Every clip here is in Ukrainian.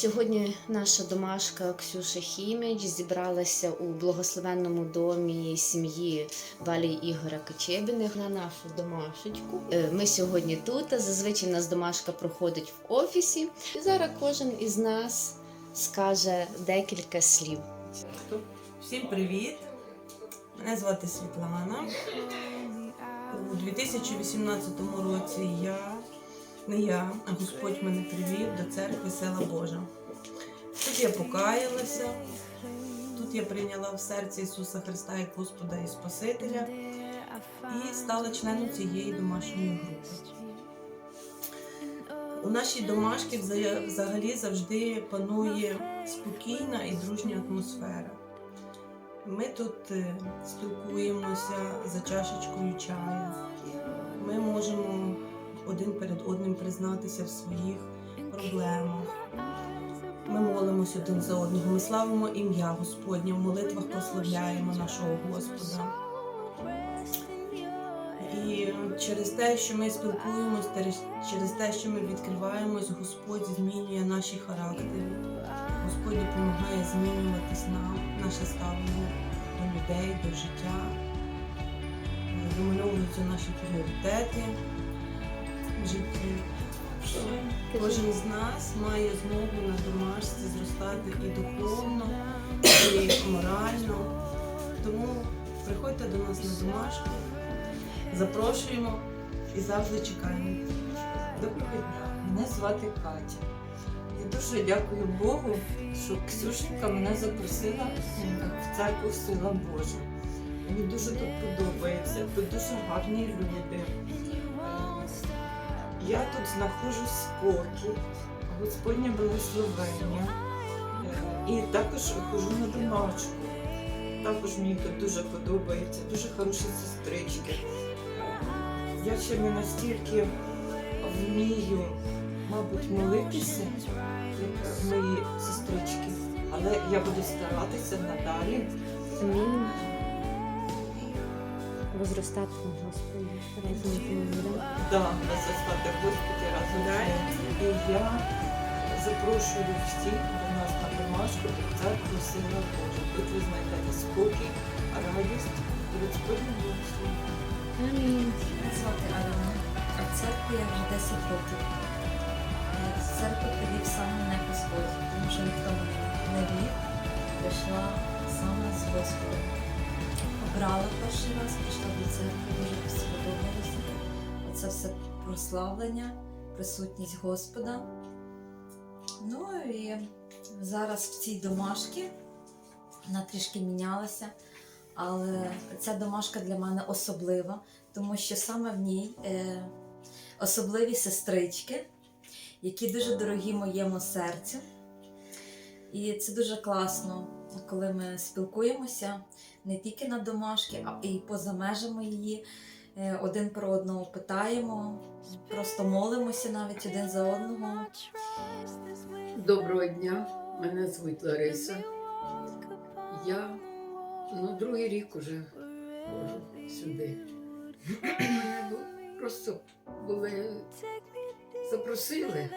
Сьогодні наша домашка Ксюша Хіміч зібралася у благословенному домі сім'ї Валі Ігоря Качебіних на нашу домашечку. Е, Ми сьогодні тут. Зазвичай у нас домашка проходить в офісі. І зараз кожен із нас скаже декілька слів. Всім привіт! Мене звати Світлана. У 2018 році я, не я, а Господь мене привів до церкви Села Божа. Тут я покаялася, тут я прийняла в серці Ісуса Христа як Господа і Спасителя і стала членом цієї домашньої групи. У нашій домашці взагалі завжди панує спокійна і дружня атмосфера. Ми тут е, спілкуємося за чашечкою чаю. Ми можемо один перед одним признатися в своїх проблемах. Ми молимося один за одного. Ми славимо ім'я Господнє, в молитвах прославляємо нашого Господа. І через те, що ми спілкуємось, через те, що ми відкриваємось, Господь змінює наші характери. Господь допомагає змінюватись нам, наше ставлення до людей, до життя. Вимальовуються наші пріоритети в житті. Кожен з нас має змогу на домашці зростати і духовно, і морально. Тому приходьте до нас на домашку, запрошуємо і завжди чекаємо. Доброго дня, мене звати Катя. Я дуже дякую Богу, що Ксюшенька мене запросила в церкву Сила Божа. Мені дуже тут подобається, тут дуже гарні люди. Я тут знаходжу спокій, Господнє благословення. Е, І також хожу на домашку. Також мені тут дуже подобається, дуже хороші сестрички. Я ще не настільки вмію, мабуть, молитися, як мої сестрички, але я буду старатися надалі. Амінь. Возростати в Господі. разом з ним. Да, нас застати Господі разом. з ним. І я запрошую всіх до нас на домашку до церкву Сина Божа. Тут ви знайдете спокій, радість і Господню благословення. Амінь. Звати Аліна, а в церкві я вже 10 років. З церкви привів саме мене Господь, тому що ніхто мене не вів. Прийшла саме з Господом. Обрала перший раз, прийшла до церкви, дуже сподобалося. Оце все прославлення, присутність Господа. Ну і зараз в цій домашці вона трішки мінялася, але ця домашка для мене особлива тому що саме в ній е, особливі сестрички, які дуже дорогі моєму серцю. І це дуже класно, коли ми спілкуємося не тільки на домашки, а і поза межами її. Е, Один про одного питаємо, просто молимося навіть один за одного. Доброго дня, мене звуть Лариса. Я ну, другий рік уже ходжу сюди. Просто були запросили,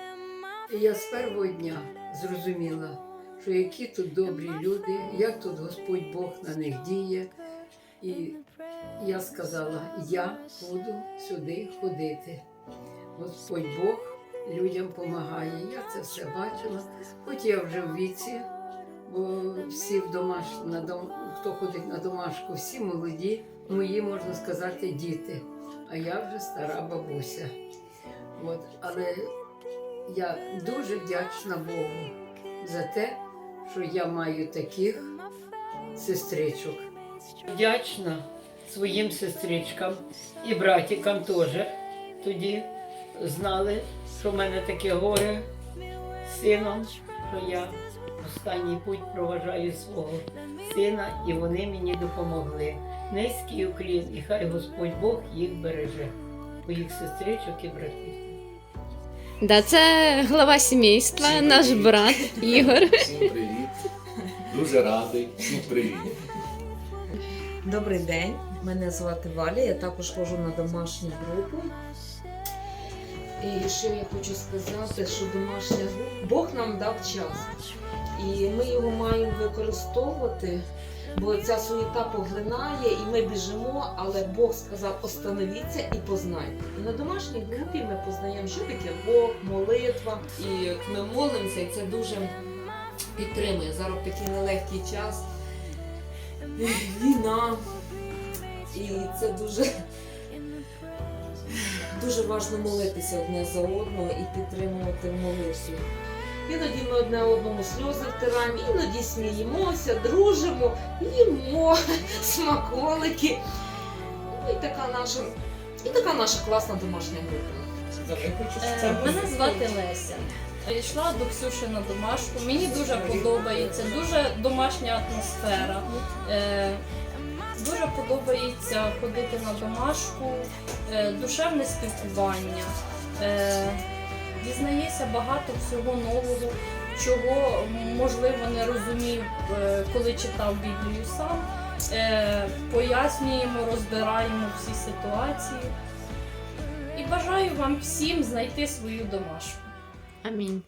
і я з першого дня зрозуміла, що які тут добрі люди, як тут Господь Бог на них діє. І я сказала, я буду сюди ходити. Господь Бог людям допомагає. Я це все бачила. Хоч я вже в віці, бо всі в домаш... на дом... хто ходить на домашку, всі молоді, мої, можна сказати, діти. А я вже стара бабуся. От. Але я дуже вдячна Богу за те, що я маю таких сестричок. Вдячна своїм сестричкам і братикам теж тоді знали, що в мене таке горе з сином, що я останній путь проважаю свого сина, і вони мені допомогли. Низький уклін, і хай Господь Бог їх береже, моїх сестричок і братів. Да, це глава сімейства, Всім наш привіт. брат Ігор. Всім привіт. Дуже радий. Всім привіт. Добрий день, мене звати Валя, я також ходжу на домашню групу. І що я хочу сказати, що домашня група Бог нам дав час. І ми його маємо використовувати, бо ця суєта поглинає, і ми біжимо, але Бог сказав: остановіться і познайте. І на домашній групі ми познаємо, що таке Бог, молитва. І ми молимося, і це дуже підтримує. Зараз такий нелегкий час. Війна. І це дуже дуже важливо молитися одне за одного і підтримувати в молитві. Іноді ми одне одному сльози втираємо, іноді сміємося, дружимо, їмо смаколики. Ну і така наша, і така наша класна домашня група. Е, Мене звати Леся. Йшла до Ксюші на домашку. Мені дуже подобається, дуже домашня атмосфера. Е, Дуже подобається ходити на домашку, е, душевне спілкування. Дізнаєшся багато всього нового, чого можливо не розумів, е, коли читав Біблію сам. Е, Пояснюємо, розбираємо всі ситуації. І бажаю вам всім знайти свою домашку. Амінь.